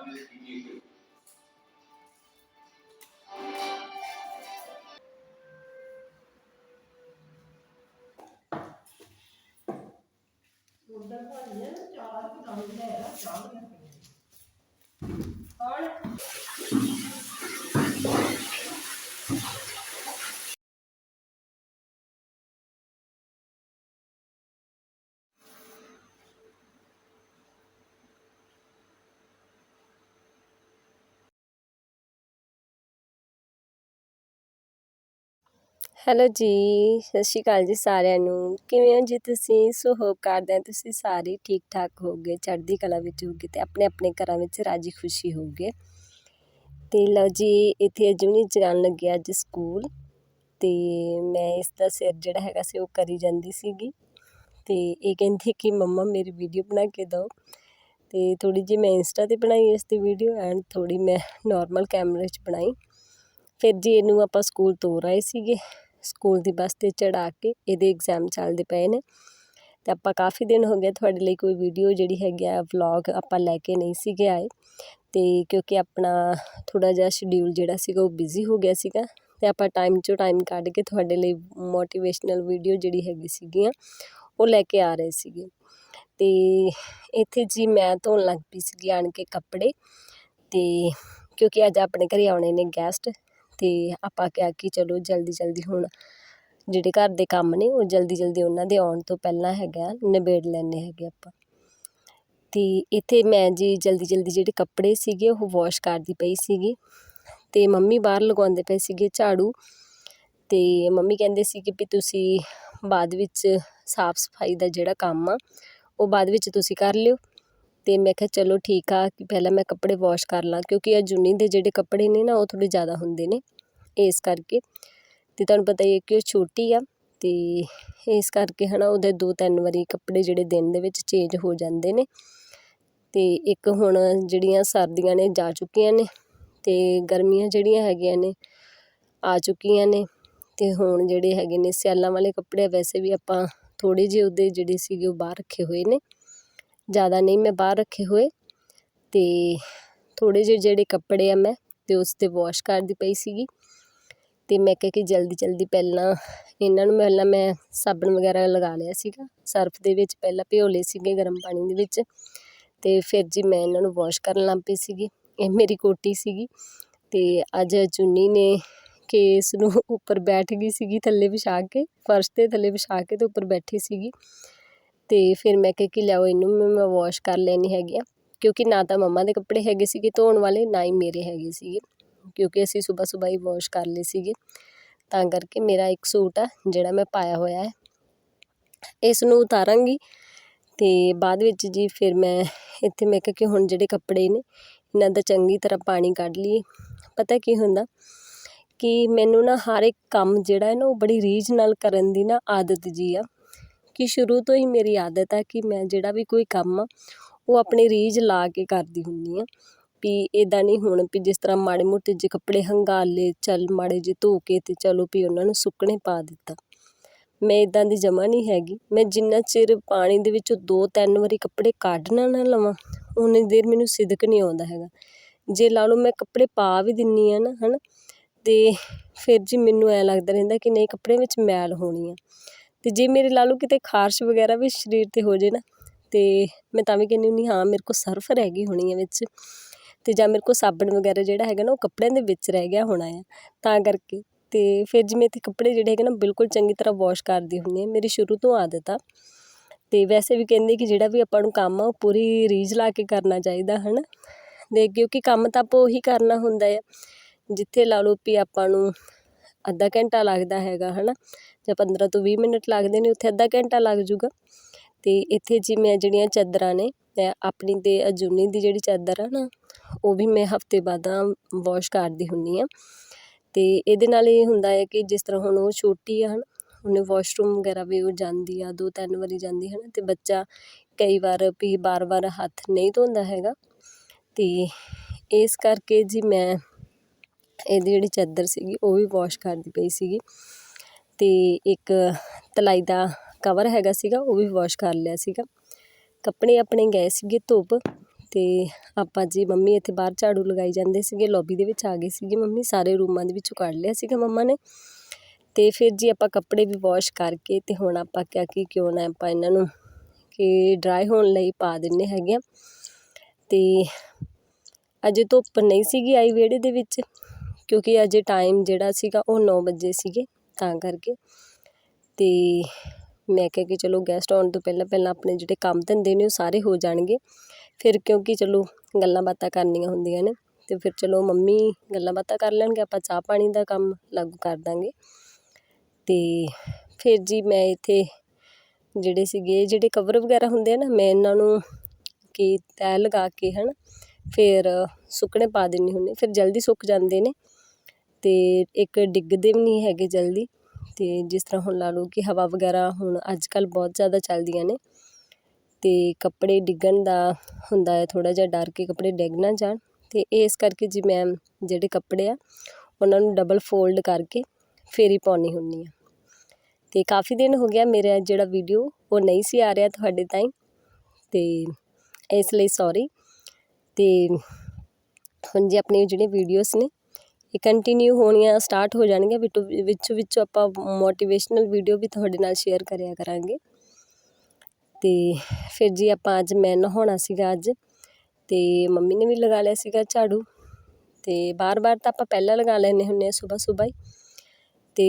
ਸ਼ਾਮਿਲ ਕੀਤੀ ਗਈ ਉਧਰ ਭਾਈ ਹੈ ਚਾਰ ਕਿ ਕੰਮ ਲੈ ਆ ਚਾਹ ਲੈ ਹੈਲੋ ਜੀ, ਸਤਿ ਸ਼੍ਰੀ ਅਕਾਲ ਜੀ ਸਾਰਿਆਂ ਨੂੰ। ਕਿਵੇਂ ਹੋ ਜੀ ਤੁਸੀਂ? ਸੋ ਹੋਪ ਕਰਦੇ ਹਾਂ ਤੁਸੀਂ ਸਾਰੇ ਠੀਕ ਠਾਕ ਹੋਗੇ ਚੜ੍ਹਦੀ ਕਲਾ ਵਿੱਚ ਹੋਗੇ ਤੇ ਆਪਣੇ ਆਪਣੇ ਘਰਾਂ ਵਿੱਚ ਰਾਜੀ ਖੁਸ਼ੀ ਹੋਗੇ ਤੇ ਲਓ ਜੀ, ਇੱਥੇ ਅਜੂਨੀ ਜਾਣ ਲੱਗਿਆ ਅੱਜ ਸਕੂਲ। ਤੇ ਮੈਂ ਇਸ ਦਾ ਸਿਰ ਜਿਹੜਾ ਹੈਗਾ ਸੀ ਉਹ ਕਰੀ ਜਾਂਦੀ ਸੀਗੀ। ਤੇ ਇਹ ਕਹਿੰਦੀ ਕਿ ਮੰਮਾ ਮੇਰੀ ਵੀਡੀਓ ਬਣਾ ਕੇ ਦਿਓ। ਤੇ ਥੋੜੀ ਜਿਹੀ ਮੈਂ ਇੰਸਟਾ ਤੇ ਬਣਾਈ ਇਸ ਦੀ ਵੀਡੀਓ ਐਂਡ ਥੋੜੀ ਮੈਂ ਨਾਰਮਲ ਕੈਮਰੇ 'ਚ ਬਣਾਈ। ਫਿਰ ਜੀ ਇਹਨੂੰ ਆਪਾਂ ਸਕੂਲ ਤੋਰ ਆਏ ਸੀਗੇ। ਸਕੂਲ ਦੀ ਬੱਸ 'ਤੇ ਚੜ੍ਹਾ ਕੇ ਇਹਦੇ ਇਗਜ਼ਾਮ ਚੱਲਦੇ ਪਏ ਨੇ। ਅਤੇ ਆਪਾਂ ਕਾਫੀ ਦਿਨ ਹੋ ਗਏ ਤੁਹਾਡੇ ਲਈ ਕੋਈ ਵੀਡੀਓ ਜਿਹੜੀ ਹੈਗੀ ਆ ਵਲੋਗ ਆਪਾਂ ਲੈ ਕੇ ਨਹੀਂ ਸੀਗੇ ਆਏ। ਅਤੇ ਕਿਉਂਕਿ ਆਪਣਾ ਥੋੜ੍ਹਾ ਜਿਹਾ ਸ਼ਡਿਊਲ ਜਿਹੜਾ ਸੀਗਾ ਉਹ ਬਿਜ਼ੀ ਹੋ ਗਿਆ ਸੀਗਾ। ਅਤੇ ਆਪਾਂ ਟਾਈਮ 'ਚੋਂ ਟਾਈਮ ਕੱਢ ਕੇ ਤੁਹਾਡੇ ਲਈ ਮੋਟੀਵੇਸ਼ਨਲ ਵੀਡੀਓ ਜਿਹੜੀ ਹੈਗੀ ਸੀਗੀਆਂ ਉਹ ਲੈ ਕੇ ਆ ਰਹੇ ਸੀਗੇ। ਅਤੇ ਇੱਥੇ ਜੀ ਮੈਂ ਧੋਣ ਲੱਗ ਪਈ ਸੀਗੀ ਆਣ ਕੇ ਕੱਪੜੇ। ਅਤੇ ਕਿਉਂਕਿ ਅੱਜ ਆਪਣੇ ਘਰੇ ਆਉਣੇ ਨੇ ਗੈਸਟ ਅਤੇ ਆਪਾਂ ਕਿਹਾ ਕਿ ਚਲੋ ਜਲਦੀ ਜਲਦੀ ਹੁਣ ਜਿਹੜੇ ਘਰ ਦੇ ਕੰਮ ਨੇ, ਉਹ ਜਲਦੀ ਜਲਦੀ ਉਹਨਾਂ ਦੇ ਆਉਣ ਤੋਂ ਪਹਿਲਾਂ ਹੈਗਾ, ਨਿਬੇੜ ਲੈਂਦੇ ਹੈਗੇ ਆਪਾਂ। ਅਤੇ ਇੱਥੇ ਮੈਂ ਜੀ ਜਲਦੀ ਜਲਦੀ ਜਿਹੜੇ ਕੱਪੜੇ ਸੀਗੇ, ਉਹ ਵਾਸ਼ ਕਰਦੀ ਪਈ ਸੀਗੀ। ਅਤੇ ਮੰਮੀ ਬਾਹਰ ਲਗਾਉਂਦੇ ਪਏ ਸੀਗੇ ਝਾੜੂ। ਅਤੇ ਮੰਮੀ ਕਹਿੰਦੇ ਸੀਗੇ ਵੀ ਤੁਸੀਂ ਬਾਅਦ ਵਿੱਚ ਸਾਫ਼ ਸਫ਼ਾਈ ਦਾ ਜਿਹੜਾ ਕੰਮ ਆ, ਉਹ ਬਾਅਦ ਵਿੱਚ ਤੁਸੀਂ ਕਰ ਲਿਓ। ਅਤੇ ਮੈਂ ਕਿਹਾ ਚਲੋ ਠੀਕ ਆ ਕਿ ਪਹਿਲਾਂ ਮੈਂ ਕੱਪੜੇ ਵਾਸ਼ ਕਰ ਲਾਂ, ਕਿਉਂਕਿ ਇਹ ਜੁੰਨੀ ਦੇ ਜਿਹੜੇ ਕੱਪੜੇ ਨੇ ਨਾ, ਉਹ ਥੋੜ੍ਹੇ ਜ਼ਿਆਦਾ ਹੁੰਦੇ ਨੇ, ਇਸ ਕਰਕੇ। ਅਤੇ ਤੁਹਾਨੂੰ ਪਤਾ ਹੀ ਹੈ ਕਿ ਉਹ ਛੋਟੀ ਆ ਅਤੇ ਇਸ ਕਰਕੇ ਹੈ ਨਾ ਉਹਦੇ ਦੋ ਤਿੰਨ ਵਾਰੀ ਕੱਪੜੇ ਜਿਹੜੇ ਦਿਨ ਦੇ ਵਿੱਚ ਚੇਂਜ ਹੋ ਜਾਂਦੇ ਨੇ। ਅਤੇ ਇੱਕ ਹੁਣ ਜਿਹੜੀਆਂ ਸਰਦੀਆਂ ਨੇ, ਜਾ ਚੁੱਕੀਆਂ ਨੇ ਅਤੇ ਗਰਮੀਆਂ ਜਿਹੜੀਆਂ ਹੈਗੀਆਂ ਨੇ, ਆ ਚੁੱਕੀਆਂ ਨੇ ਅਤੇ ਹੁਣ ਜਿਹੜੇ ਹੈਗੇ ਨੇ, ਸਿਆਲਾਂ ਵਾਲੇ ਕੱਪੜੇ ਵੈਸੇ ਵੀ ਆਪਾਂ ਥੋੜ੍ਹੇ ਜਿਹੇ ਉਹਦੇ ਜਿਹੜੇ ਸੀਗੇ, ਉਹ ਬਾਹਰ ਰੱਖੇ ਹੋਏ ਨੇ। ਜ਼ਿਆਦਾ ਨਹੀਂ ਮੈਂ ਬਾਹਰ ਰੱਖੇ ਹੋਏ ਅਤੇ ਥੋੜ੍ਹੇ ਜਿਹੇ ਜਿਹੜੇ ਕੱਪੜੇ ਆ ਮੈਂ ਅਤੇ ਉਸ ਤੇ ਵੋਸ਼ ਕਰਦੀ ਪਈ ਸੀਗੀ ਅਤੇ ਮੈਂ ਕਿਹਾ ਕਿ ਜਲਦੀ ਜਲਦੀ ਪਹਿਲਾਂ ਇਹਨਾਂ ਨੂੰ ਪਹਿਲਾਂ ਮੈਂ ਸਾਬਣ ਵਗੈਰਾ ਲਗਾ ਲਿਆ ਸੀਗਾ, ਸਰਫ ਦੇ ਵਿੱਚ ਪਹਿਲਾਂ ਭਿਓ ਲਏ ਸੀਗੇ ਗਰਮ ਪਾਣੀ ਦੇ ਵਿੱਚ ਅਤੇ ਫਿਰ ਜੀ ਮੈਂ ਇਹਨਾਂ ਨੂੰ ਵੋਸ਼ ਕਰਨ ਲੱਗ ਪਈ ਸੀਗੀ, ਇਹ ਮੇਰੀ ਕੋਟੀ ਸੀਗੀ ਅਤੇ ਅੱਜ ਚੁੰਨੀ ਨੇ ਕੇਸ ਨੂੰ ਉੱਪਰ ਬੈਠ ਗਈ ਸੀਗੀ ਥੱਲੇ ਵਿਛਾ ਕੇ, ਫਰਸ਼ ਦੇ ਥੱਲੇ ਵਿਛਾ ਕੇ ਅਤੇ ਉੱਪਰ ਬੈਠੀ ਸੀਗੀ ਅਤੇ ਫਿਰ ਮੈਂ ਕਿਹਾ ਕਿ ਲਿਆਓ ਇਹਨੂੰ ਵੀ ਮੈਂ ਵਾਸ਼ ਕਰ ਲੈਣੀ ਹੈਗੀ ਆ। ਕਿਉਂਕਿ ਨਾ ਤਾਂ ਮੰਮਾ ਦੇ ਕੱਪੜੇ ਹੈਗੇ ਸੀਗੇ ਧੋਣ ਵਾਲੇ, ਨਾ ਹੀ ਮੇਰੇ ਹੈਗੇ ਸੀਗੇ। ਕਿਉਂਕਿ ਅਸੀਂ ਸਵੇਰ ਸਵੇਰ ਹੀ ਵਾਸ਼ ਕਰ ਲਏ ਸੀਗੇ। ਤਾਂ ਕਰਕੇ ਮੇਰਾ ਇੱਕ ਸੂਟ ਆ, ਜਿਹੜਾ ਮੈਂ ਪਾਇਆ ਹੋਇਆ ਹੈ। ਇਸ ਨੂੰ ਉਤਾਰਾਂਗੀ ਅਤੇ ਬਾਅਦ ਵਿੱਚ ਜੀ ਫਿਰ ਮੈਂ ਇੱਥੇ ਮੈਂ ਕਿਹਾ ਕਿ ਹੁਣ ਜਿਹੜੇ ਕੱਪੜੇ ਨੇ, ਇਹਨਾਂ ਦਾ ਚੰਗੀ ਤਰ੍ਹਾਂ ਪਾਣੀ ਕੱਢ ਲਈਏ। ਪਤਾ ਕੀ ਹੁੰਦਾ ਕਿ ਮੈਨੂੰ ਨਾ ਹਰ ਇੱਕ ਕੰਮ ਜਿਹੜਾ ਹੈ ਨਾ ਉਹ ਬੜੀ ਰੀਝ ਨਾਲ ਕਰਨ ਦੀ ਨਾ ਆਦਤ ਜੀ ਆ। ਕਿ ਸ਼ੁਰੂ ਤੋਂ ਹੀ ਮੇਰੀ ਆਦਤ ਆ ਕਿ ਮੈਂ ਜਿਹੜਾ ਵੀ ਕੋਈ ਕੰਮ ਆ, ਉਹ ਆਪਣੀ ਰੀਝ ਲਾ ਕੇ ਕਰਦੀ ਹੁੰਦੀ ਹਾਂ ਵੀ ਇੱਦਾਂ ਨਹੀਂ ਹੁਣ ਵੀ ਜਿਸ ਤਰ੍ਹਾਂ ਮਾੜੇ ਮੋਟੇ ਜਿਹੇ ਕੱਪੜੇ ਹੰਗਾਲ ਲਏ, ਚੱਲ ਮਾੜੇ ਜਿਹੇ ਧੋ ਕੇ ਅਤੇ ਚਲੋ ਵੀ ਉਹਨਾਂ ਨੂੰ ਸੁੱਕਣੇ ਪਾ ਦਿੱਤਾ। ਮੈਂ ਇੱਦਾਂ ਦੀ ਜਮ੍ਹਾਂ ਨਹੀਂ ਹੈਗੀ। ਮੈਂ ਜਿੰਨਾ ਚਿਰ ਪਾਣੀ ਦੇ ਵਿੱਚੋਂ ਦੋ ਤਿੰਨ ਵਾਰੀ ਕੱਪੜੇ ਕੱਢ ਨਾ ਨਾ ਲਵਾਂ, ਉਨੀ ਦੇਰ ਮੈਨੂੰ ਸਿਦਕ ਨਹੀਂ ਆਉਂਦਾ ਹੈਗਾ। ਜੇ ਲਾ ਲਓ ਮੈਂ ਕੱਪੜੇ ਪਾ ਵੀ ਦਿੰਦੀ ਹਾਂ ਨਾ ਹੈ ਨਾ ਤੇ ਫਿਰ ਜੀ ਮੈਨੂੰ ਐਂ ਲੱਗਦਾ ਰਹਿੰਦਾ ਕਿ ਨਹੀਂ ਕੱਪੜੇ ਵਿੱਚ ਮੈਲ ਹੋਣੀ ਆ। ਅਤੇ ਜੇ ਮੇਰੇ ਲਾ ਲਓ ਕਿਤੇ ਖਾਰਸ਼ ਵਗੈਰਾ ਵੀ ਸਰੀਰ ਤੇ ਹੋ ਜੇ ਨਾ, ਤੇ ਮੈਂ ਤਾਂ ਵੀ ਕਹਿੰਦੀ ਹੁੰਦੀ ਹਾਂ ਮੇਰੇ ਕੋਲ ਸਰਫ ਰਹਿ ਗਈ ਹੋਣੀ ਹੈ ਵਿੱਚ ਅਤੇ ਜਾਂ ਮੇਰੇ ਕੋਲ ਸਾਬਣ ਵਗੈਰਾ ਜਿਹੜਾ ਹੈਗਾ ਨਾ ਉਹ ਕੱਪੜਿਆਂ ਦੇ ਵਿੱਚ ਰਹਿ ਗਿਆ ਹੋਣਾ ਆ ਤਾਂ ਕਰਕੇ। ਅਤੇ ਫਿਰ ਜਿਵੇਂ ਇੱਥੇ ਕੱਪੜੇ ਜਿਹੜੇ ਹੈਗੇ ਨਾ, ਬਿਲਕੁਲ ਚੰਗੀ ਤਰ੍ਹਾਂ ਵਾਸ਼ ਕਰਦੀ ਹੁੰਦੀ ਹਾਂ, ਮੇਰੀ ਸ਼ੁਰੂ ਤੋਂ ਆਦਤ ਆ। ਅਤੇ ਵੈਸੇ ਵੀ ਕਹਿੰਦੇ ਕਿ ਜਿਹੜਾ ਵੀ ਆਪਾਂ ਨੂੰ ਕੰਮ ਆ, ਉਹ ਪੂਰੀ ਰੀਝ ਲਾ ਕੇ ਕਰਨਾ ਚਾਹੀਦਾ ਹੈ ਨਾ ਦੇ ਕਿਉਂਕਿ ਕੰਮ ਤਾਂ ਆਪਾਂ ਉਹੀ ਕਰਨਾ ਹੁੰਦਾ ਆ ਜਿੱਥੇ ਲਾ ਲਓ ਵੀ ਆਪਾਂ ਨੂੰ ਅੱਧਾ ਘੰਟਾ ਲੱਗਦਾ ਹੈਗਾ ਹੈ ਨਾ ਜਾਂ 15 ਤੋਂ ਵੀਹ ਮਿੰਟ ਲੱਗਦੇ ਨੇ, ਉੱਥੇ ਅੱਧਾ ਘੰਟਾ ਲੱਗ ਜੂਗਾ। ਅਤੇ ਇੱਥੇ ਜੀ ਮੈਂ ਜਿਹੜੀਆਂ ਚਾਦਰਾਂ ਨੇ, ਮੈਂ ਆਪਣੀ ਅਤੇ ਅਜੂਨੀ ਦੀ ਜਿਹੜੀ ਚਾਦਰ ਆ ਨਾ, ਉਹ ਵੀ ਮੈਂ ਹਫ਼ਤੇ ਬਾਅਦ ਵੋਸ਼ ਕਰਦੀ ਹੁੰਦੀ ਹਾਂ ਅਤੇ ਇਹਦੇ ਨਾਲ ਇਹ ਹੁੰਦਾ ਹੈ ਕਿ ਜਿਸ ਤਰ੍ਹਾਂ ਹੁਣ ਉਹ ਛੋਟੀ ਆ ਹੈ ਨਾ ਉਹਨੇ ਵਾਸ਼ਰੂਮ ਵਗੈਰਾ ਵੀ ਉਹ ਜਾਂਦੀ ਆ, ਦੋ ਤਿੰਨ ਵਾਰੀ ਜਾਂਦੀ ਹੈ ਨਾ ਅਤੇ ਬੱਚਾ ਕਈ ਵਾਰ ਵੀ ਵਾਰ ਵਾਰ ਹੱਥ ਨਹੀਂ ਧੋਂਦਾ ਹੈਗਾ। ਅਤੇ ਇਸ ਕਰਕੇ ਜੀ ਮੈਂ ਇਹਦੀ ਜਿਹੜੀ ਚਾਦਰ ਸੀਗੀ ਉਹ ਵੀ ਵਾਸ਼ ਕਰਦੀ ਪਈ ਸੀਗੀ ਅਤੇ ਇੱਕ ਤਲਾਈ ਦਾ ਕਵਰ ਹੈਗਾ ਸੀਗਾ, ਉਹ ਵੀ ਵਾਸ਼ ਕਰ ਲਿਆ ਸੀਗਾ। ਕੱਪੜੇ ਆਪਣੇ ਗਏ ਸੀਗੇ ਧੁੱਪ ਅਤੇ ਆਪਾਂ ਜੀ ਮੰਮੀ ਇੱਥੇ ਬਾਹਰ ਝਾੜੂ ਲਗਾਈ ਜਾਂਦੇ ਸੀਗੇ ਲੌਬੀ ਦੇ ਵਿੱਚ ਆ ਗਏ ਸੀਗੇ ਮੰਮੀ, ਸਾਰੇ ਰੂਮਾਂ ਦੇ ਵਿੱਚੋਂ ਕੱਢ ਲਿਆ ਸੀਗਾ ਮੰਮਾ ਨੇ। ਅਤੇ ਫਿਰ ਜੀ ਆਪਾਂ ਕੱਪੜੇ ਵੀ ਵਾਸ਼ ਕਰਕੇ ਅਤੇ ਹੁਣ ਆਪਾਂ ਕਿਹਾ ਕਿ ਕਿਉਂ ਨਾ ਆਪਾਂ ਇਹਨਾਂ ਨੂੰ ਕਿ ਡਰਾਈ ਹੋਣ ਲਈ ਪਾ ਦਿੰਨੇ ਹੈਗੇ ਆ। ਅਤੇ ਅਜੇ ਧੁੱਪ ਨਹੀਂ ਸੀਗੀ ਆਈ ਵਿਹੜੇ ਦੇ ਵਿੱਚ। ਕਿਉਂਕਿ ਅਜੇ ਟਾਈਮ ਜਿਹੜਾ ਸੀਗਾ ਉਹ ਨੌ ਵਜੇ ਸੀਗੇ, ਤਾਂ ਕਰਕੇ। ਅਤੇ ਮੈਂ ਕਿਹਾ ਕਿ ਚਲੋ ਗੈਸਟ ਆਉਣ ਤੋਂ ਪਹਿਲਾਂ ਪਹਿਲਾਂ ਆਪਣੇ ਜਿਹੜੇ ਕੰਮ ਧੰਦੇ ਨੇ ਉਹ ਸਾਰੇ ਹੋ ਜਾਣਗੇ। ਫਿਰ ਕਿਉਂਕਿ ਚਲੋ ਗੱਲਾਂ ਬਾਤਾਂ ਕਰਨੀਆਂ ਹੁੰਦੀਆਂ ਨੇ ਅਤੇ ਫਿਰ ਚਲੋ ਮੰਮੀ ਗੱਲਾਂ ਬਾਤਾਂ ਕਰ ਲੈਣਗੇ, ਆਪਾਂ ਚਾਹ ਪਾਣੀ ਦਾ ਕੰਮ ਲਾਗੂ ਕਰ ਦਾਂਗੇ। ਅਤੇ ਫਿਰ ਜੀ ਮੈਂ ਇੱਥੇ ਜਿਹੜੇ ਸੀਗੇ, ਜਿਹੜੇ ਕਵਰ ਵਗੈਰਾ ਹੁੰਦੇ ਆ ਨਾ, ਮੈਂ ਇਹਨਾਂ ਨੂੰ ਕਿ ਤੈਅ ਲਗਾ ਕੇ ਹੈ ਨਾ ਫਿਰ ਸੁੱਕਣੇ ਪਾ ਦਿੰਦੀ ਹੁੰਦੀ ਫਿਰ ਜਲਦੀ ਸੁੱਕ ਜਾਂਦੇ ਨੇ। ਤੇ ਇੱਕ ਡਿੱਗਦੇ ਵੀ ਨਹੀਂ ਹੈਗੇ ਜਲਦੀ ਅਤੇ ਜਿਸ ਤਰ੍ਹਾਂ ਹੁਣ ਲਾ ਲਓ ਕਿ ਹਵਾ ਵਗੈਰਾ ਹੁਣ ਅੱਜ ਕੱਲ੍ਹ ਬਹੁਤ ਜ਼ਿਆਦਾ ਚੱਲਦੀਆਂ ਨੇ ਅਤੇ ਕੱਪੜੇ ਡਿੱਗਣ ਦਾ ਹੁੰਦਾ ਹੈ, ਥੋੜ੍ਹਾ ਜਿਹਾ ਡਰ ਕੇ ਕੱਪੜੇ ਡਿੱਗ ਨਾ ਜਾਣ ਅਤੇ ਇਸ ਕਰਕੇ ਜੀ ਮੈਂ ਜਿਹੜੇ ਕੱਪੜੇ ਆ ਉਹਨਾਂ ਨੂੰ ਡਬਲ ਫੋਲਡ ਕਰਕੇ ਫਿਰ ਹੀ ਪਾਉਂਦੀ ਹੁੰਦੀ ਹਾਂ। ਅਤੇ ਕਾਫੀ ਦਿਨ ਹੋ ਗਿਆ ਮੇਰਾ ਜਿਹੜਾ ਵੀਡੀਓ ਉਹ ਨਹੀਂ ਸੀ ਆ ਰਿਹਾ ਤੁਹਾਡੇ ਤਾਈਂ ਅਤੇ ਇਸ ਲਈ ਸੋਰੀ ਅਤੇ ਹੁਣ ਜੀ ਆਪਣੀ ਜਿਹੜੀਆਂ ਵੀਡੀਓਜ਼ ਨੇ ਇਹ ਕੰਟੀਨਿਊ ਹੋਣੀਆਂ ਸਟਾਰਟ ਹੋ ਜਾਣਗੀਆਂ ਵਿੱਚੋਂ ਵਿੱਚੋਂ ਆਪਾਂ ਮੋਟੀਵੇਸ਼ਨਲ ਵੀਡੀਓ ਵੀ ਤੁਹਾਡੇ ਨਾਲ ਸ਼ੇਅਰ ਕਰਿਆ ਕਰਾਂਗੇ। ਅਤੇ ਫਿਰ ਜੀ ਆਪਾਂ ਅੱਜ ਮੈਂ ਨਹਾਉਣਾ ਸੀਗਾ ਅੱਜ ਅਤੇ ਮੰਮੀ ਨੇ ਵੀ ਲਗਾ ਲਿਆ ਸੀਗਾ ਝਾੜੂ ਅਤੇ ਬਾਰ-ਬਾਰ ਤਾਂ ਆਪਾਂ ਪਹਿਲਾਂ ਲਗਾ ਲੈਂਦੇ ਹੁੰਦੇ ਆ ਸਵੇਰ ਸਵੇਰ ਹੀ। ਅਤੇ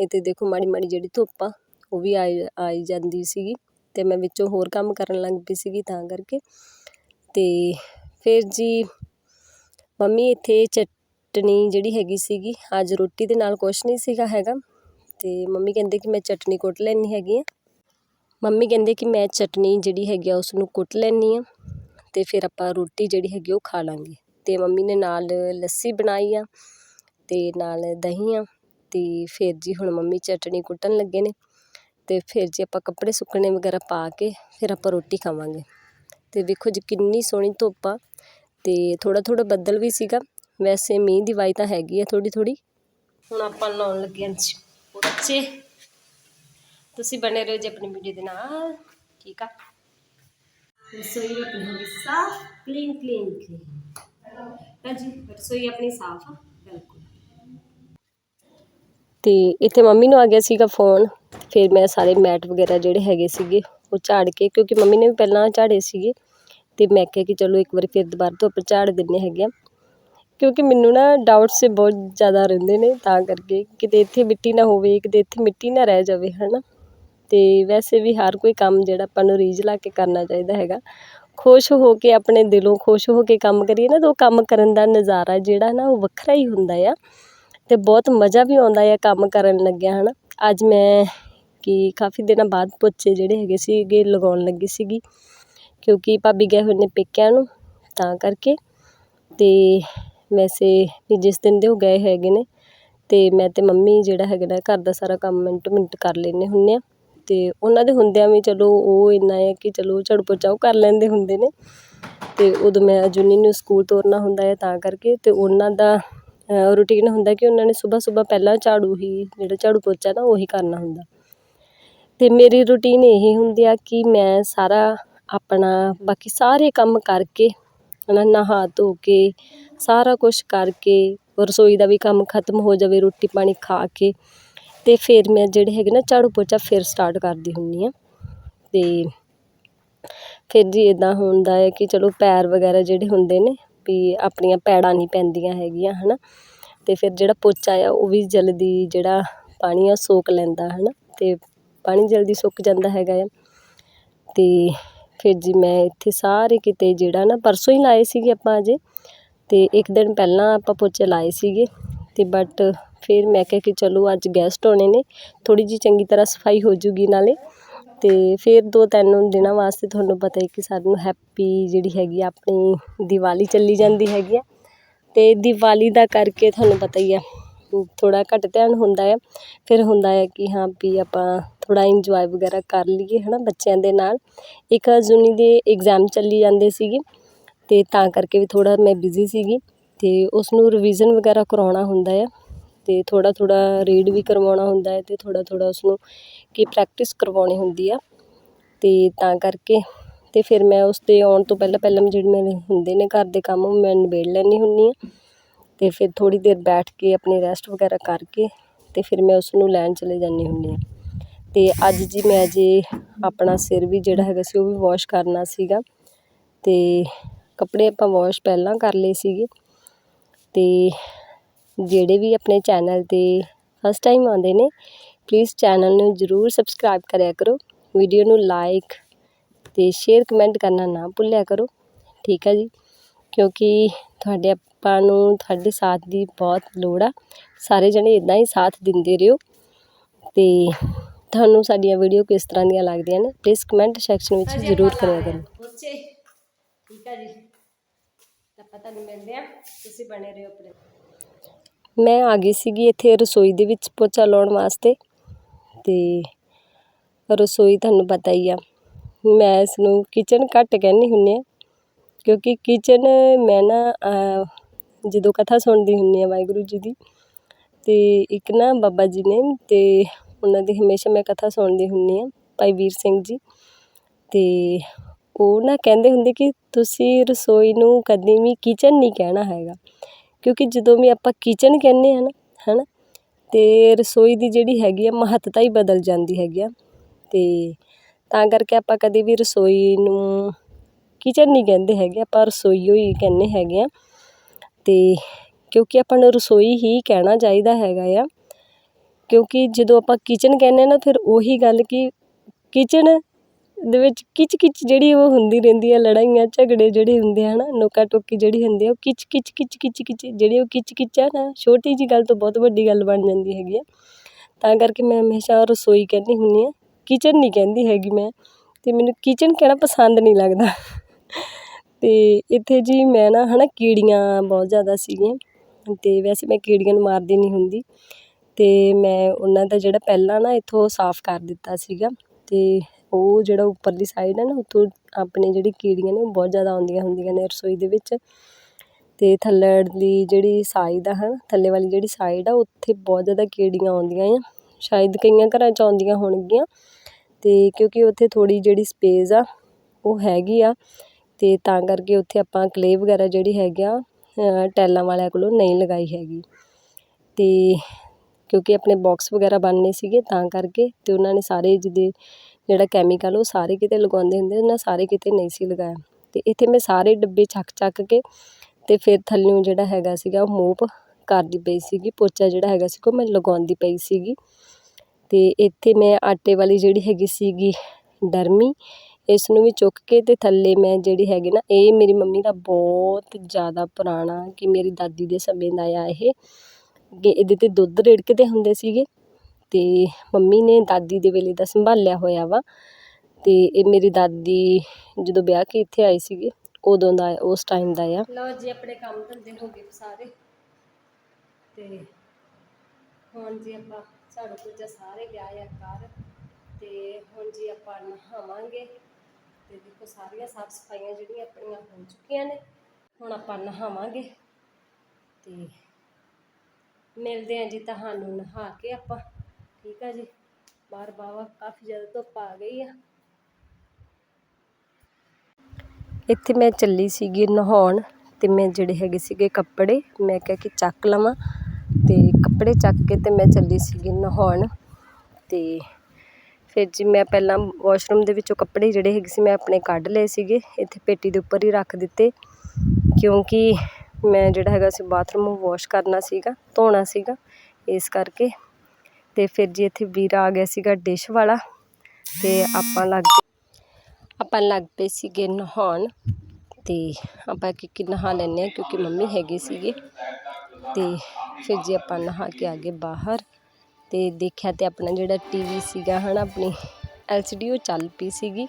ਇਹ ਤੇ ਦੇਖੋ ਮਾੜੀ ਮਾੜੀ ਜਿਹੜੀ ਧੁੱਪ ਆ, ਉਹ ਵੀ ਆਈ ਆਈ ਜਾਂਦੀ ਸੀਗੀ ਅਤੇ ਮੈਂ ਵਿੱਚੋਂ ਹੋਰ ਕੰਮ ਕਰਨ ਲੱਗ ਪਈ ਸੀਗੀ ਤਾਂ ਕਰਕੇ। ਅਤੇ ਫਿਰ ਜੀ ਮੰਮੀ ਇੱਥੇ ਚ ਚਟਣੀ ਜਿਹੜੀ ਹੈਗੀ ਸੀਗੀ, ਅੱਜ ਰੋਟੀ ਦੇ ਨਾਲ ਕੁਛ ਨਹੀਂ ਸੀਗਾ ਹੈਗਾ। ਅਤੇ ਮੰਮੀ ਕਹਿੰਦੇ ਕਿ ਮੈਂ ਚਟਨੀ ਕੁੱਟ ਲੈਂਦੀ ਹੈਗੀ ਹਾਂ ਮੰਮੀ ਕਹਿੰਦੇ ਕਿ ਮੈਂ ਚਟਨੀ ਜਿਹੜੀ ਹੈਗੀ ਆ ਉਸ ਨੂੰ ਕੁੱਟ ਲੈਂਦੀ ਹਾਂ ਅਤੇ ਫਿਰ ਆਪਾਂ ਰੋਟੀ ਜਿਹੜੀ ਹੈਗੀ ਉਹ ਖਾ ਲਾਂਗੇ। ਅਤੇ ਮੰਮੀ ਨੇ ਨਾਲ ਲੱਸੀ ਬਣਾਈ ਆ ਅਤੇ ਨਾਲ ਦਹੀਂ ਆ ਅਤੇ ਫਿਰ ਜੀ ਹੁਣ ਮੰਮੀ ਚਟਨੀ ਕੁੱਟਣ ਲੱਗੇ ਨੇ ਅਤੇ ਫਿਰ ਜੀ ਆਪਾਂ ਕੱਪੜੇ ਸੁੱਕਣੇ ਵਗੈਰਾ ਪਾ ਕੇ ਫਿਰ ਆਪਾਂ ਰੋਟੀ ਖਾਵਾਂਗੇ। ਅਤੇ ਵੇਖੋ ਜੀ ਕਿੰਨੀ ਸੋਹਣੀ ਧੁੱਪ ਆ ਅਤੇ ਥੋੜ੍ਹਾ ਥੋੜ੍ਹਾ ਬੱਦਲ ਵੀ ਸੀਗਾ ਵੈਸੇ ਮੀਂਹ ਦੀ ਵਾਈ ਤਾਂ ਹੈਗੀ ਆ ਥੋੜੀ ਥੋੜੀ ਹੁਣ ਆਪਾਂ ਲਾਉਣ ਲੱਗੇ ਹਾਂ ਜੀ ਪੋਚੇ। ਤੁਸੀਂ ਬਣੇ ਰਹੋ ਜੀ ਆਪਣੀ ਵੀਡੀਓ ਦੇ ਨਾਲ, ਠੀਕ ਆ? ਰਸੋਈ ਆਪਣੀ ਹੋ ਗਈ ਸਾਫ਼ ਕਲੀਨ ਕਲੀਨ ਕਲੀਨ ਹਾਂਜੀ ਰਸੋਈ ਆਪਣੀ ਸਾਫ਼ ਆ, ਬਿਲਕੁਲ। ਤੇ ਇੱਥੇ ਮੰਮੀ ਨੂੰ ਆ ਗਿਆ ਸੀਗਾ ਫੋਨ, ਫਿਰ ਮੈਂ ਸਾਰੇ ਮੈਟ ਵਗੈਰਾ ਜਿਹੜੇ ਹੈਗੇ ਸੀਗੇ ਉਹ ਝਾੜ ਕੇ, ਕਿਉਂਕਿ ਮੰਮੀ ਨੇ ਵੀ ਪਹਿਲਾਂ ਝਾੜੇ ਸੀਗੇ। ਤੇ ਮੈਂ ਕਿਹਾ ਕਿ ਚਲੋ ਇੱਕ ਵਾਰੀ ਫਿਰ ਦੁਬਾਰਾ ਤੋਂ ਆਪਾਂ ਝਾੜ ਦਿੰਨੇ ਹੈਗੇ ਆ। ਕਿਉਂਕਿ ਮੈਨੂੰ ਨਾ ਡਾਊਟਸ ਬਹੁਤ ਜ਼ਿਆਦਾ ਰਹਿੰਦੇ ਨੇ ਤਾਂ ਕਰਕੇ ਕਿਤੇ ਇੱਥੇ ਮਿੱਟੀ ਨਾ ਹੋਵੇ, ਕਿਤੇ ਇੱਥੇ ਮਿੱਟੀ ਨਾ ਰਹਿ ਜਾਵੇ ਹੈ ਨਾ ਅਤੇ ਵੈਸੇ ਵੀ ਹਰ ਕੋਈ ਕੰਮ ਜਿਹੜਾ ਆਪਾਂ ਨੂੰ ਰੀਝ ਲਾ ਕੇ ਕਰਨਾ ਚਾਹੀਦਾ ਹੈਗਾ। ਖੁਸ਼ ਹੋ ਕੇ ਆਪਣੇ ਦਿਲੋਂ ਖੁਸ਼ ਹੋ ਕੇ ਕੰਮ ਕਰੀਏ ਨਾ, ਤਾਂ ਉਹ ਕੰਮ ਕਰਨ ਦਾ ਨਜ਼ਾਰਾ ਜਿਹੜਾ ਨਾ ਉਹ ਵੱਖਰਾ ਹੀ ਹੁੰਦਾ ਆ। ਅਤੇ ਬਹੁਤ ਮਜ਼ਾ ਵੀ ਆਉਂਦਾ ਆ ਕੰਮ ਕਰਨ ਲੱਗਿਆ ਹੈ ਨਾ ਅੱਜ ਮੈਂ ਕਿ ਕਾਫੀ ਦਿਨਾਂ ਬਾਅਦ ਪੋਚੇ ਜਿਹੜੇ ਹੈਗੇ ਸੀਗੇ ਲਗਾਉਣ ਲੱਗੀ ਸੀਗੀ, ਕਿਉਂਕਿ ਭਾਬੀ ਗਏ ਹੋਏ ਨੇ ਪੇਕਿਆਂ ਨੂੰ, ਤਾਂ ਕਰਕੇ। ਅਤੇ ਵੈਸੇ ਵੀ ਜਿਸ ਦਿਨ ਦੇ ਉਹ ਗਏ ਹੈਗੇ ਨੇ ਅਤੇ ਮੈਂ ਅਤੇ ਮੰਮੀ ਜਿਹੜਾ ਹੈਗਾ ਨਾ ਘਰ ਦਾ ਸਾਰਾ ਕੰਮ ਮਿੰਟ ਮਿੰਟ ਕਰ ਲੈਂਦੇ ਹੁੰਦੇ ਹਾਂ ਅਤੇ ਉਹਨਾਂ ਦੇ ਹੁੰਦਿਆਂ ਵੀ ਚਲੋ ਉਹ ਇੰਨਾ ਹੈ ਕਿ ਚਲੋ ਝਾੜੂ ਪੋਚਾ ਉਹ ਕਰ ਲੈਂਦੇ ਹੁੰਦੇ ਨੇ। ਅਤੇ ਉਦੋਂ ਮੈਂ ਜੁਨੀ ਨੂੰ ਸਕੂਲ ਤੋਰਨਾ ਹੁੰਦਾ ਹੈ ਤਾਂ ਕਰਕੇ ਅਤੇ ਉਹਨਾਂ ਦਾ ਰੂਟੀਨ ਹੁੰਦਾ ਕਿ ਉਹਨਾਂ ਨੇ ਸਵੇਰ ਸਵੇਰ ਪਹਿਲਾਂ ਝਾੜੂ ਹੀ, ਜਿਹੜਾ ਝਾੜੂ ਪੋਚਾ ਨਾ ਉਹੀ ਕਰਨਾ ਹੁੰਦਾ। ਅਤੇ ਮੇਰੀ ਰੂਟੀਨ ਇਹੀ ਹੁੰਦੀ ਆ ਕਿ ਮੈਂ ਸਾਰਾ ਆਪਣਾ ਬਾਕੀ ਸਾਰੇ ਕੰਮ ਕਰਕੇ ਹੈ ਨਾ ਨਹਾ ਧੋ ਕੇ ਸਾਰਾ ਕੁਛ ਕਰਕੇ ਰਸੋਈ ਦਾ ਵੀ ਕੰਮ ਖਤਮ ਹੋ ਜਾਵੇ, ਰੋਟੀ ਪਾਣੀ ਖਾ ਕੇ ਅਤੇ ਫਿਰ ਮੈਂ ਜਿਹੜੇ ਹੈਗੇ ਨਾ ਝਾੜੂ ਪੋਚਾ ਫਿਰ ਸਟਾਰਟ ਕਰਦੀ ਹੁੰਦੀ ਹਾਂ। ਅਤੇ ਫਿਰ ਜੀ ਇੱਦਾਂ ਹੁੰਦਾ ਹੈ ਕਿ ਚਲੋ ਪੈਰ ਵਗੈਰਾ ਜਿਹੜੇ ਹੁੰਦੇ ਨੇ ਵੀ ਆਪਣੀਆਂ ਪੈੜਾਂ ਨਹੀਂ ਪੈਂਦੀਆਂ ਹੈਗੀਆਂ ਹੈ ਨਾ ਅਤੇ ਫਿਰ ਜਿਹੜਾ ਪੋਚਾ ਆ ਉਹ ਵੀ ਜਲਦੀ ਜਿਹੜਾ ਪਾਣੀ ਆ ਸੋਕ ਲੈਂਦਾ ਹੈ ਨਾ ਅਤੇ ਪਾਣੀ ਜਲਦੀ ਸੁੱਕ ਜਾਂਦਾ ਹੈਗਾ ਆ। ਅਤੇ ਫਿਰ ਜੀ ਮੈਂ ਇੱਥੇ ਸਾਰੇ ਕਿਤੇ ਜਿਹੜਾ ਨਾ ਪਰਸੋਂ ਹੀ ਲਾਏ ਸੀਗੇ ਆਪਾਂ ਅਜੇ। ਅਤੇ ਇੱਕ ਦਿਨ ਪਹਿਲਾਂ ਆਪਾਂ ਪੋਚੇ ਲਾਏ ਸੀਗੇ ਅਤੇ ਬਟ ਫਿਰ ਮੈਂ ਕਿਹਾ ਕਿ ਚਲੋ ਅੱਜ ਗੈਸਟ ਆਉਣੇ ਨੇ, ਥੋੜ੍ਹੀ ਜਿਹੀ ਚੰਗੀ ਤਰ੍ਹਾਂ ਸਫ਼ਾਈ ਹੋ ਜੂਗੀ ਨਾਲੇ ਅਤੇ ਫਿਰ ਦੋ ਤਿੰਨ ਦਿਨਾਂ ਵਾਸਤੇ ਤੁਹਾਨੂੰ ਪਤਾ ਹੈ ਕਿ ਸਾਨੂੰ ਹੈਪੀ ਜਿਹੜੀ ਹੈਗੀ ਆ, ਆਪਣੀ ਦੀਵਾਲੀ ਚੱਲੀ ਜਾਂਦੀ ਹੈਗੀ ਆ ਅਤੇ ਦੀਵਾਲੀ ਦਾ ਕਰਕੇ ਤੁਹਾਨੂੰ ਪਤਾ ਹੀ ਆ, ਥੋੜ੍ਹਾ ਘੱਟ ਧਿਆਨ ਹੁੰਦਾ ਆ, ਫਿਰ ਹੁੰਦਾ ਹੈ ਕਿ ਹਾਂ ਵੀ ਆਪਾਂ ਥੋੜ੍ਹਾ ਇੰਜੋਏ ਵਗੈਰਾ ਕਰ ਲਈਏ ਹੈ ਨਾ ਬੱਚਿਆਂ ਦੇ ਨਾਲ। ਇੱਕ ਜੁਨੀ ਦੇ ਇਗਜ਼ਾਮ ਚੱਲੀ ਜਾਂਦੇ ਸੀਗੇ ਅਤੇ ਤਾਂ ਕਰਕੇ ਵੀ ਥੋੜ੍ਹਾ ਮੈਂ ਬਿਜ਼ੀ ਸੀਗੀ ਅਤੇ ਉਸ ਨੂੰ ਰਿਵੀਜ਼ਨ ਵਗੈਰਾ ਕਰਵਾਉਣਾ ਹੁੰਦਾ ਆ ਅਤੇ ਥੋੜ੍ਹਾ ਥੋੜ੍ਹਾ ਰੀਡ ਵੀ ਕਰਵਾਉਣਾ ਹੁੰਦਾ ਹੈ ਅਤੇ ਥੋੜ੍ਹਾ ਥੋੜ੍ਹਾ ਉਸਨੂੰ ਕਿ ਪ੍ਰੈਕਟਿਸ ਕਰਵਾਉਣੀ ਹੁੰਦੀ ਆ ਅਤੇ ਤਾਂ ਕਰਕੇ ਅਤੇ ਫਿਰ ਮੈਂ ਉਸ 'ਤੇ ਆਉਣ ਤੋਂ ਪਹਿਲਾਂ ਪਹਿਲਾਂ ਜਿਹੜੇ ਮੇਰੇ ਹੁੰਦੇ ਨੇ ਘਰ ਦੇ ਕੰਮ ਉਹ ਮੈਂ ਨਿਬੇੜ ਲੈਂਦੀ ਹੁੰਦੀ ਹਾਂ ਅਤੇ ਫਿਰ ਥੋੜ੍ਹੀ ਦੇਰ ਬੈਠ ਕੇ ਆਪਣੀ ਰੈਸਟ ਵਗੈਰਾ ਕਰਕੇ ਅਤੇ ਫਿਰ ਮੈਂ ਉਸਨੂੰ ਲੈਣ ਚਲੇ ਜਾਂਦੀ ਹੁੰਦੀ ਹਾਂ ਅਤੇ ਅੱਜ ਜੀ ਮੈਂ ਜੇ ਆਪਣਾ ਸਿਰ ਵੀ ਜਿਹੜਾ ਹੈਗਾ ਸੀ ਉਹ ਵੀ ਵਾਸ਼ ਕਰਨਾ ਸੀਗਾ ਅਤੇ ਕੱਪੜੇ ਆਪਾਂ ਵਾਸ਼ ਪਹਿਲਾਂ ਕਰ ਲਏ ਸੀਗੇ ਅਤੇ ਜਿਹੜੇ ਵੀ ਆਪਣੇ ਚੈਨਲ 'ਤੇ ਫਸਟ ਟਾਈਮ ਆਉਂਦੇ ਨੇ ਪਲੀਜ਼ ਚੈਨਲ ਨੂੰ ਜ਼ਰੂਰ ਸਬਸਕ੍ਰਾਈਬ ਕਰਿਆ ਕਰੋ ਵੀਡੀਓ ਨੂੰ ਲਾਈਕ ਅਤੇ ਸ਼ੇਅਰ ਕਮੈਂਟ ਕਰਨਾ ਨਾ ਭੁੱਲਿਆ ਕਰੋ, ਠੀਕ ਹੈ ਜੀ? ਕਿਉਂਕਿ ਤੁਹਾਡੇ ਆਪਾਂ ਨੂੰ, ਤੁਹਾਡੇ ਸਾਥ ਦੀ ਬਹੁਤ ਲੋੜ ਆ, ਸਾਰੇ ਜਣੇ ਇਦਾਂ ਹੀ ਸਾਥ ਦਿੰਦੇ ਰਹੋ ਅਤੇ ਤੁਹਾਨੂੰ ਸਾਡੀਆਂ ਵੀਡੀਓ ਕਿਸ ਤਰ੍ਹਾਂ ਦੀਆਂ ਲੱਗਦੀਆਂ ਨੇ ਪਲੀਜ਼ ਕਮੈਂਟ ਸੈਕਸ਼ਨ ਵਿੱਚ ਜ਼ਰੂਰ ਕਰਿਆ ਕਰੋ। ਠੀਕ ਆ ਜੀ। ਤਾਂ ਪਤਾ ਨਹੀਂ ਮਿਲਦੇ ਆ ਤੁਸੀਂ ਬਣੇ ਰਹੋ ਆਪਣੇ। ਮੈਂ ਆ ਗਈ ਸੀਗੀ ਇੱਥੇ ਰਸੋਈ ਦੇ ਵਿੱਚ ਪੋਚਾ ਲਾਉਣ ਵਾਸਤੇ। ਅਤੇ ਰਸੋਈ ਤੁਹਾਨੂੰ ਪਤਾ ਹੀ ਆ। ਮੈਂ ਇਸ ਨੂੰ ਕਿਚਨ ਘੱਟ ਕਹਿੰਦੀ ਹੁੰਦੀ ਹਾਂ। ਕਿਉਂਕਿ ਕਿਚਨ ਮੈਂ ਨਾ ਜਦੋਂ ਕਥਾ ਸੁਣਦੀ ਹੁੰਦੀ ਹਾਂ ਵਾਹਿਗੁਰੂ ਜੀ ਦੀ ਅਤੇ ਇੱਕ ਨਾ ਬਾਬਾ ਜੀ ਨੇ ਅਤੇ ਉਹਨਾਂ ਦੀ ਹਮੇਸ਼ਾ ਮੈਂ ਕਥਾ ਸੁਣਦੀ ਹੁੰਦੀ ਹਾਂ, ਭਾਈ ਵੀਰ ਸਿੰਘ ਜੀ। ਅਤੇ ਉਹ ਨਾ ਕਹਿੰਦੇ ਹੁੰਦੇ ਕਿ ਤੁਸੀਂ ਰਸੋਈ ਨੂੰ ਕਦੇ ਵੀ ਕਿਚਨ ਨਹੀਂ ਕਹਿਣਾ ਹੈਗਾ। ਕਿਉਂਕਿ ਜਦੋਂ ਵੀ ਆਪਾਂ ਕਿਚਨ ਕਹਿੰਦੇ ਹਾਂ ਨਾ ਹੈ ਨਾ ਅਤੇ ਰਸੋਈ ਦੀ ਜਿਹੜੀ ਹੈਗੀ ਆ, ਮਹੱਤਤਾ ਹੀ ਬਦਲ ਜਾਂਦੀ ਹੈਗੀ ਆ। ਅਤੇ ਤਾਂ ਕਰਕੇ ਆਪਾਂ ਕਦੇ ਵੀ ਰਸੋਈ ਨੂੰ ਕਿਚਨ ਨਹੀਂ ਕਹਿੰਦੇ ਹੈਗੇ, ਆਪਾਂ ਰਸੋਈ ਹੀ ਕਹਿੰਦੇ ਹੈਗੇ ਹਾਂ ਅਤੇ ਕਿਉਂਕਿ ਆਪਾਂ ਨੂੰ ਰਸੋਈ ਹੀ ਕਹਿਣਾ ਚਾਹੀਦਾ ਹੈਗਾ ਆ। ਕਿਉਂਕਿ ਜਦੋਂ ਆਪਾਂ ਕਿਚਨ ਕਹਿੰਦੇ ਨਾ, ਫਿਰ ਉਹੀ ਗੱਲ ਕਿ ਕਿਚਨ ਦੇ ਵਿੱਚ ਕਿਚ ਕਿਚ ਜਿਹੜੀ ਉਹ ਹੁੰਦੀ ਰਹਿੰਦੀ ਹੈ ਲੜਾਈਆਂ, ਝਗੜੇ ਜਿਹੜੇ ਹੁੰਦੇ ਆ ਹੈ ਨਾ ਨੋਕਾ ਟੋਕੀ ਜਿਹੜੀ ਹੁੰਦੀ ਆ, ਉਹ ਕਿਚ ਕਿਚ ਕਿਚ ਕਿਚ ਕਿਚ ਜਿਹੜੀ ਉਹ ਕਿਚ ਕਿਚ ਹੈ ਨਾ, ਛੋਟੀ ਜਿਹੀ ਗੱਲ ਤੋਂ ਬਹੁਤ ਵੱਡੀ ਗੱਲ ਬਣ ਜਾਂਦੀ ਹੈਗੀ ਆ। ਤਾਂ ਕਰਕੇ ਮੈਂ ਹਮੇਸ਼ਾ ਰਸੋਈ ਕਹਿੰਦੀ ਹੁੰਦੀ ਹਾਂ ਕਿਚਨ ਨਹੀਂ ਕਹਿੰਦੀ ਹੈਗੀ ਮੈਂ ਅਤੇ ਮੈਨੂੰ ਕਿਚਨ ਕਹਿਣਾ ਪਸੰਦ ਨਹੀਂ ਲੱਗਦਾ। ਅਤੇ ਇੱਥੇ ਜੀ ਮੈਂ ਨਾ ਹੈ ਨਾ ਕੀੜੀਆਂ ਬਹੁਤ ਜ਼ਿਆਦਾ ਸੀਗੀਆਂ ਅਤੇ ਵੈਸੇ ਮੈਂ ਕੀੜੀਆਂ ਨੂੰ ਮਾਰਦੀ ਨਹੀਂ ਹੁੰਦੀ ਅਤੇ ਮੈਂ ਉਹਨਾਂ ਦਾ ਜਿਹੜਾ ਪਹਿਲਾਂ ਨਾ ਇੱਥੋਂ ਸਾਫ਼ ਕਰ ਦਿੱਤਾ ਸੀਗਾ ਅਤੇ ਉਹ ਜਿਹੜਾ ਉੱਪਰਲੀ ਸਾਈਡ ਹੈ ਨਾ, ਉੱਥੋਂ ਆਪਣੇ ਜਿਹੜੀ ਕੀੜੀਆਂ ਨੇ ਉਹ ਬਹੁਤ ਜ਼ਿਆਦਾ ਆਉਂਦੀਆਂ ਹੁੰਦੀਆਂ ਨੇ ਰਸੋਈ ਦੇ ਵਿੱਚ। ਅਤੇ ਥੱਲੜਲੀ ਜਿਹੜੀ ਸਾਈਡ ਆ ਹੈ ਨਾ ਥੱਲੇ ਵਾਲੀ ਜਿਹੜੀ ਸਾਈਡ ਆ, ਉੱਥੇ ਬਹੁਤ ਜ਼ਿਆਦਾ ਕੀੜੀਆਂ ਆਉਂਦੀਆਂ ਆ। ਸ਼ਾਇਦ ਕਈਆਂ ਘਰਾਂ 'ਚ ਆਉਂਦੀਆਂ ਹੋਣਗੀਆਂ। ਅਤੇ ਕਿਉਂਕਿ ਉੱਥੇ ਥੋੜ੍ਹੀ ਜਿਹੜੀ ਸਪੇਸ ਆ, ਉਹ ਹੈਗੀ ਆ। ਅਤੇ ਤਾਂ ਕਰਕੇ ਉੱਥੇ ਆਪਾਂ ਕਲੇਅ ਵਗੈਰਾ ਜਿਹੜੀ ਹੈਗੀ ਆ ਟੈਲਾਂ ਵਾਲਿਆਂ ਕੋਲੋਂ ਨਹੀਂ ਲਗਾਈ ਹੈਗੀ। ਅਤੇ ਕਿਉਂਕਿ ਆਪਣੇ ਬੋਕਸ ਵਗੈਰਾ ਬਣਨੇ ਸੀਗੇ, ਤਾਂ ਕਰਕੇ ਅਤੇ ਉਹਨਾਂ ਨੇ ਸਾਰੇ ਜਿਹਦੇ ਜਿਹੜਾ ਕੈਮੀਕਲ ਉਹ ਸਾਰੇ ਕਿਤੇ ਲਗਾਉਂਦੇ ਹੁੰਦੇ ਉਹਨਾਂ ਸਾਰੇ ਕਿਤੇ ਨਹੀਂ ਸੀ ਲਗਾਇਆ। ਅਤੇ ਇੱਥੇ ਮੈਂ ਸਾਰੇ ਡੱਬੇ ਚੱਕ ਚੱਕ ਕੇ ਅਤੇ ਫਿਰ ਥੱਲਿਓਂ ਜਿਹੜਾ ਹੈਗਾ ਸੀਗਾ ਉਹ ਮੋਪ ਕਰਦੀ ਪਈ ਸੀਗੀ, ਪੋਚਾ ਜਿਹੜਾ ਹੈਗਾ ਸੀਗਾ ਉਹ ਮੈਂ ਲਗਾਉਂਦੀ ਪਈ ਸੀਗੀ। ਅਤੇ ਇੱਥੇ ਮੈਂ ਆਟੇ ਵਾਲੀ ਜਿਹੜੀ ਹੈਗੀ ਸੀਗੀ ਡਰਮੀ, ਇਸ ਨੂੰ ਵੀ ਚੁੱਕ ਕੇ ਅਤੇ ਥੱਲੇ ਮੈਂ ਜਿਹੜੀ ਹੈਗੀ ਨਾ, ਇਹ ਮੇਰੀ ਮੰਮੀ ਦਾ ਬਹੁਤ ਜ਼ਿਆਦਾ ਪੁਰਾਣਾ ਕਿ ਮੇਰੀ ਦਾਦੀ ਦੇ ਸਮੇਂ ਦਾ ਆ ਇਹ, ਕਿ ਇਹਦੇ 'ਤੇ ਦੁੱਧ ਰਿੜਕਦੇ ਹੁੰਦੇ ਸੀਗੇ। ਅਤੇ ਮੰਮੀ ਨੇ ਦਾਦੀ ਦੇ ਵੇਲੇ ਦਾ ਸੰਭਾਲਿਆ ਹੋਇਆ ਵਾ। ਅਤੇ ਇਹ ਮੇਰੀ ਦਾਦੀ ਜਦੋਂ ਵਿਆਹ ਕੇ ਇੱਥੇ ਆਏ ਸੀਗੇ, ਉਦੋਂ ਦਾ, ਉਸ ਟਾਈਮ ਦਾ ਆ। ਲਓ ਜੀ, ਆਪਣੇ ਕੰਮ ਧੰਦੇ ਹੋ ਗਏ ਸਾਰੇ। ਤੇ ਹੁਣ ਜੀ ਆਪਾਂ ਝਾੜੂ ਪੋਚਾ ਸਾਰੇ ਲਿਆਇਆ ਕਰ ਤੇ ਹੁਣ ਜੀ ਆਪਾਂ ਨਹਾਵਾਂਗੇ। ਤੇ ਦੇਖੋ ਸਾਰੀਆਂ ਸਾਫ਼ ਸਫਾਈਆਂ ਜਿਹੜੀਆਂ ਆਪਣੀਆਂ ਹੋ ਚੁੱਕੀਆਂ ਨੇ, ਹੁਣ ਆਪਾਂ ਨਹਾਵਾਂਗੇ। ਤੇ ਮਿਲਦੇ ਆਂ ਜੀ ਤੁਹਾਨੂੰ ਨਹਾ ਕੇ ਆਪਾਂ। ਠੀਕ ਆ ਜੀ। ਬਾਹਰ ਬਾਵਾ ਕਾਫੀ ਜ਼ਿਆਦਾ ਧੁੱਪ ਆ ਗਈ ਆ। ਇੱਥੇ ਮੈਂ ਚੱਲੀ ਸੀਗੀ ਨਹਾਉਣ ਅਤੇ ਮੈਂ ਜਿਹੜੇ ਹੈਗੇ ਸੀਗੇ ਕੱਪੜੇ ਮੈਂ ਕਿਹਾ ਕਿ ਚੱਕ ਲਵਾਂ ਅਤੇ ਕੱਪੜੇ ਚੱਕ ਕੇ ਅਤੇ ਮੈਂ ਚੱਲੀ ਸੀਗੀ ਨਹਾਉਣ ਅਤੇ ਫਿਰ ਜੀ ਮੈਂ ਪਹਿਲਾਂ ਵਾਸ਼ਰੂਮ ਦੇ ਵਿੱਚੋਂ ਕੱਪੜੇ ਜਿਹੜੇ ਹੈਗੇ ਸੀ ਮੈਂ ਆਪਣੇ ਕੱਢ ਲਏ ਸੀਗੇ, ਇੱਥੇ ਪੇਟੀ ਦੇ ਉੱਪਰ ਹੀ ਰੱਖ ਦਿੱਤੇ ਕਿਉਂਕਿ ਮੈਂ ਜਿਹੜਾ ਹੈਗਾ ਸੀ ਬਾਥਰੂਮ ਵਾਸ਼ ਕਰਨਾ ਸੀਗਾ, ਧੋਣਾ ਸੀਗਾ, ਇਸ ਕਰਕੇ ਅਤੇ ਫਿਰ ਜੀ ਇੱਥੇ ਵੀਰਾ ਆ ਗਿਆ ਸੀਗਾ ਡਿਸ਼ ਵਾਲਾ ਅਤੇ ਆਪਾਂ ਲੱਗ ਆਪਾਂ ਲੱਗ ਪਏ ਸੀਗੇ ਨਹਾਉਣ ਅਤੇ ਆਪਾਂ ਕਿ ਇੱਕ ਨਹਾ ਲੈਂਦੇ ਹਾਂ ਕਿਉਂਕਿ ਮੰਮੀ ਹੈਗੇ ਸੀਗੇ। ਅਤੇ ਫਿਰ ਜੀ ਆਪਾਂ ਨਹਾ ਕੇ ਆ ਗਏ ਬਾਹਰ ਅਤੇ ਦੇਖਿਆ ਤੇ ਆਪਣਾ ਜਿਹੜਾ ਟੀਵੀ ਸੀਗਾ ਹੈ ਨਾ ਆਪਣੀ ਐਲ ਸੀ ਡੀ ਉਹ ਚੱਲ ਪਈ ਸੀਗੀ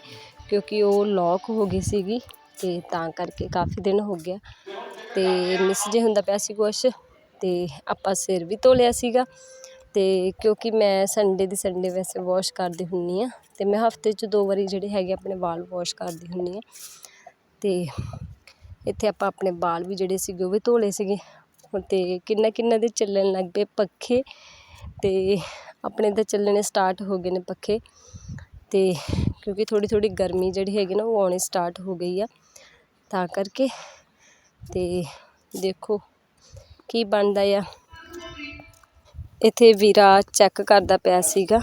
ਕਿਉਂਕਿ ਉਹ ਲੌਕ ਹੋ ਗਈ ਸੀਗੀ ਅਤੇ ਤਾਂ ਕਰਕੇ ਕਾਫੀ ਦਿਨ ਹੋ ਗਿਆ ਅਤੇ ਮਿਸ ਜੇ ਹੁੰਦਾ ਪਿਆ ਸੀ ਕੁਛ ਅਤੇ ਆਪਾਂ ਸਿਰ ਵੀ ਧੋ ਲਿਆ ਸੀਗਾ। ਅਤੇ ਕਿਉਂਕਿ ਮੈਂ ਸੰਡੇ ਦੀ ਸੰਡੇ ਵੈਸੇ ਵੋਸ਼ ਕਰਦੀ ਹੁੰਦੀ ਹਾਂ ਅਤੇ ਮੈਂ ਹਫ਼ਤੇ 'ਚ ਦੋ ਵਾਰੀ ਜਿਹੜੇ ਹੈਗੇ ਆਪਣੇ ਵਾਲ ਵੋਸ਼ ਕਰਦੀ ਹੁੰਦੀ ਹਾਂ ਅਤੇ ਇੱਥੇ ਆਪਾਂ ਆਪਣੇ ਵਾਲ ਵੀ ਜਿਹੜੇ ਸੀਗੇ ਉਹ ਵੀ ਧੋ ਲਏ ਸੀਗੇ। ਅਤੇ ਕਿੰਨਾ ਕਿੰਨਾ ਦੇ ਚੱਲਣ ਲੱਗ ਪਏ ਪੱਖੇ ਅਤੇ ਆਪਣੇ ਤਾਂ ਚੱਲਣੇ ਸਟਾਰਟ ਹੋ ਗਏ ਨੇ ਪੱਖੇ ਅਤੇ ਕਿਉਂਕਿ ਥੋੜ੍ਹੀ ਥੋੜ੍ਹੀ ਗਰਮੀ ਜਿਹੜੀ ਹੈਗੀ ਨਾ ਉਹ ਆਉਣੀ ਸਟਾਰਟ ਹੋ ਗਈ ਆ ਤਾਂ ਕਰਕੇ ਅਤੇ ਦੇਖੋ ਕੀ ਬਣਦਾ ਆ। ਇੱਥੇ ਵੀਰਾ ਚੈੱਕ ਕਰਦਾ ਪਿਆ ਸੀਗਾ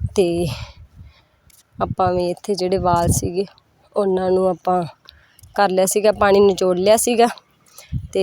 ਅਤੇ ਆਪਾਂ ਵੀ ਇੱਥੇ ਜਿਹੜੇ ਵਾਲ ਸੀਗੇ, ਉਹਨਾਂ ਨੂੰ ਆਪਾਂ ਕਰ ਲਿਆ ਸੀਗਾ, ਪਾਣੀ ਨਿਚੋੜ ਲਿਆ ਸੀਗਾ ਅਤੇ